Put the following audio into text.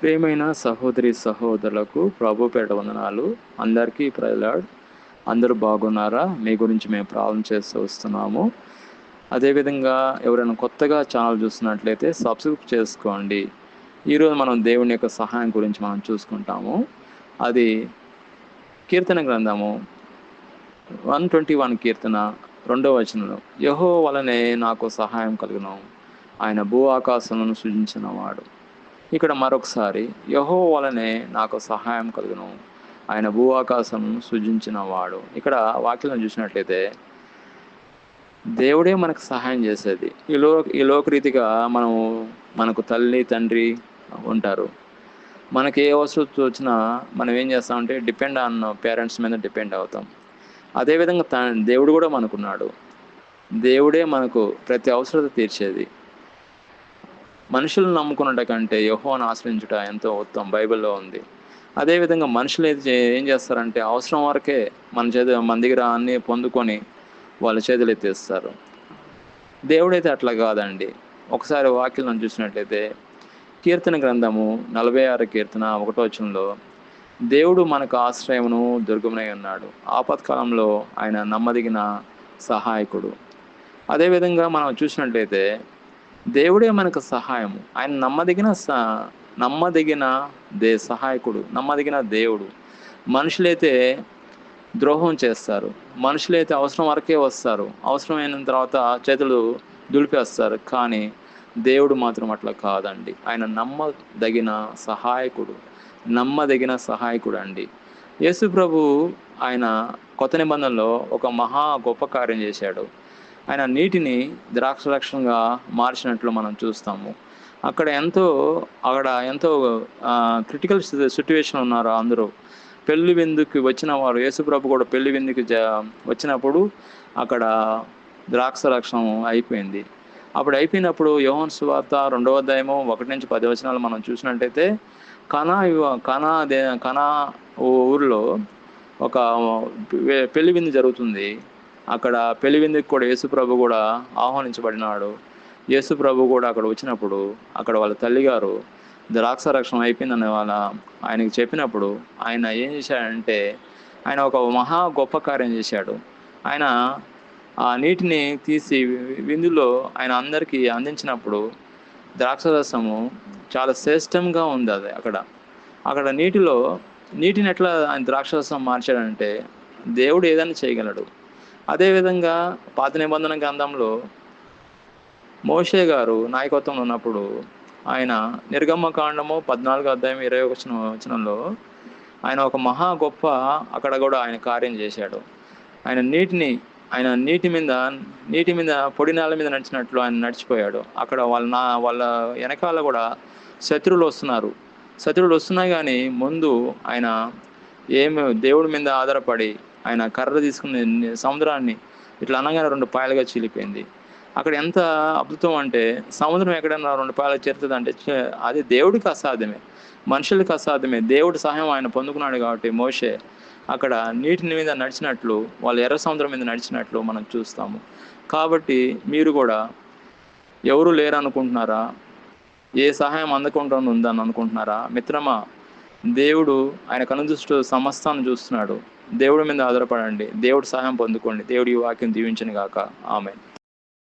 ప్రియమైన సహోదరి సహోదరులకు ప్రభు పేట వందనాలు. అందరికీ ప్రజలాడ్ అందరూ బాగున్నారా? మీ గురించి మేము ప్రాబ్లం చేస్తూ వస్తున్నాము. అదేవిధంగా ఎవరైనా కొత్తగా ఛానల్ చూస్తున్నట్లయితే సబ్స్క్రైబ్ చేసుకోండి. ఈరోజు మనం దేవుని యొక్క సహాయం గురించి మనం చూసుకుంటాము. అది కీర్తన గ్రంథము వన్ ట్వంటీ వన్ కీర్తన రెండవ వచనంలో యహో వలనే నాకు సహాయం కలిగిన. ఆయన భూ ఆకాశంలో సృజించిన వాడు ఇక్కడ మరొకసారి యహో వలనే నాకు సహాయం కలుగును. ఆయన భూ ఆకాశం సృజించిన వాడు ఇక్కడ వాక్యం చూసినట్లయితే దేవుడే మనకు సహాయం చేసేది. ఈ లో ఈ లోకరీతిగా మనము మనకు తల్లి తండ్రి ఉంటారు. మనకి ఏ వస్తువు వచ్చినా మనం ఏం చేస్తామంటే డిపెండ్ ఆన్ పేరెంట్స్ మీద డిపెండ్ అవుతాం. అదేవిధంగా త దేవుడు కూడా మనకున్నాడు. దేవుడే మనకు ప్రతి అవసరత తీర్చేది. మనుషులను నమ్ముకున్నట కంటే యహోను ఆశ్రయించుట ఎంతో ఉత్తమం. బైబిల్లో ఉంది. అదేవిధంగా మనుషులు అయితే ఏం చేస్తారంటే అవసరం వరకే మన చేతి మన దగ్గర అన్నీ పొందుకొని వాళ్ళ చేతులు ఎత్తేస్తారు. దేవుడైతే అట్లా కాదండి. ఒకసారి వాక్యం చూసినట్లయితే కీర్తన గ్రంథము నలభై ఆరు కీర్తన ఒకటో వచనంలో దేవుడు మనకు ఆశ్రయమును దుర్గమునై ఉన్నాడు. ఆపత్కాలంలో ఆయన నమ్మదగిన సహాయకుడు. అదేవిధంగా మనం చూసినట్లయితే దేవుడే మనకు సహాయము. ఆయన నమ్మదగిన స నమ్మదగిన దే సహాయకుడు నమ్మదగిన దేవుడు. మనుషులైతే ద్రోహం చేస్తారు. మనుషులైతే అవసరం వరకే వస్తారు. అవసరమైన తర్వాత చేతులు దులిపేస్తారు. కానీ దేవుడు మాత్రం అట్లా కాదండి. ఆయన నమ్మదగిన సహాయకుడు నమ్మదగిన సహాయకుడు అండి. యేసు ప్రభు ఆయన కొత్త నిబంధనలో ఒక మహా గొప్ప కార్యం చేశాడు. ఆయన నీటిని ద్రాక్షరక్షంగా మార్చినట్లు మనం చూస్తాము. అక్కడ ఎంతో అక్కడ ఎంతో క్రిటికల్ సిచ్యువేషన్ ఉన్నారు అందరూ. పెళ్ళి విందుకి వచ్చిన వారు యేసుప్రభు కూడా పెళ్ళి విందుకి వచ్చినప్పుడు అక్కడ ద్రాక్ష రక్షణం అయిపోయింది. అప్పుడు అయిపోయినప్పుడు యోహన్ సువార్త రెండవ అధ్యాయము ఒకటి నుంచి పది వచనాలు మనం చూసినట్టయితే కనా కనా దే కనా ఊరిలో ఒక పెళ్ళి విందు జరుగుతుంది. అక్కడ పెళ్ళి విందుకి కూడా యేసుప్రభు కూడా ఆహ్వానించబడినాడు. యేసుప్రభు కూడా అక్కడ వచ్చినప్పుడు అక్కడ వాళ్ళ తల్లిగారు ద్రాక్ష రక్షణ అయిపోయిందని వాళ్ళ ఆయనకి చెప్పినప్పుడు ఆయన ఏం చేశాడంటే ఆయన ఒక మహా గొప్ప కార్యం చేశాడు. ఆయన ఆ నీటిని తీసి విందులో ఆయన అందరికీ అందించినప్పుడు ద్రాక్షరసము చాలా శ్రేష్టంగా ఉంది అది అక్కడ. అక్కడ నీటిలో నీటిని ఎట్లా ఆయన ద్రాక్షరసం మార్చాడంటే దేవుడు ఏదైనా చేయగలడు. అదేవిధంగా పాత నిబంధన గ్రంథంలో మోషే గారు నాయకత్వంలో ఉన్నప్పుడు ఆయన నిర్గమ్మ కాండము పద్నాలుగు అధ్యాయం ఇరవై ఒక వచనంలో ఆయన ఒక మహా గొప్ప అక్కడ కూడా ఆయన కార్యం చేశాడు. ఆయన నీటిని ఆయన నీటి మీద నీటి మీద పొడి నేల మీద నడిచినట్లు ఆయన నడిచిపోయాడు. అక్కడ వాళ్ళ నా వాళ్ళ వెనకాల కూడా శత్రువులు వస్తున్నారు. శత్రువులు వస్తున్నాయి కానీ ముందు ఆయన ఏమి దేవుడి మీద ఆధారపడి ఆయన కర్ర తీసుకుని సముద్రాన్ని ఇట్లా అనగానే రెండు పాయలుగా చీలిపోయింది. అక్కడ ఎంత అద్భుతం అంటే సముద్రం ఎక్కడైనా రెండు పాయలు చేరుతుంది అంటే అది దేవుడికి అసాధ్యమే. మనుషులకి అసాధ్యమే. దేవుడి సహాయం ఆయన పొందుకున్నాడు కాబట్టి మోషే అక్కడ నీటిని మీద నడిచినట్లు వాళ్ళు ఎర్ర సముద్రం మీద నడిచినట్లు మనం చూస్తాము. కాబట్టి మీరు కూడా ఎవరు లేరు అనుకుంటున్నారా ఏ సహాయం అందకుండా ఉందని అనుకుంటున్నారా? మిత్రమా దేవుడు ఆయన కనుదృష్టి సమస్తాన్ని చూస్తున్నాడు. దేవుడి మీద ఆధారపడండి. దేవుడు సహాయం పొందుకోండి. దేవుడి వాక్యం దీవించను గాక. ఆమె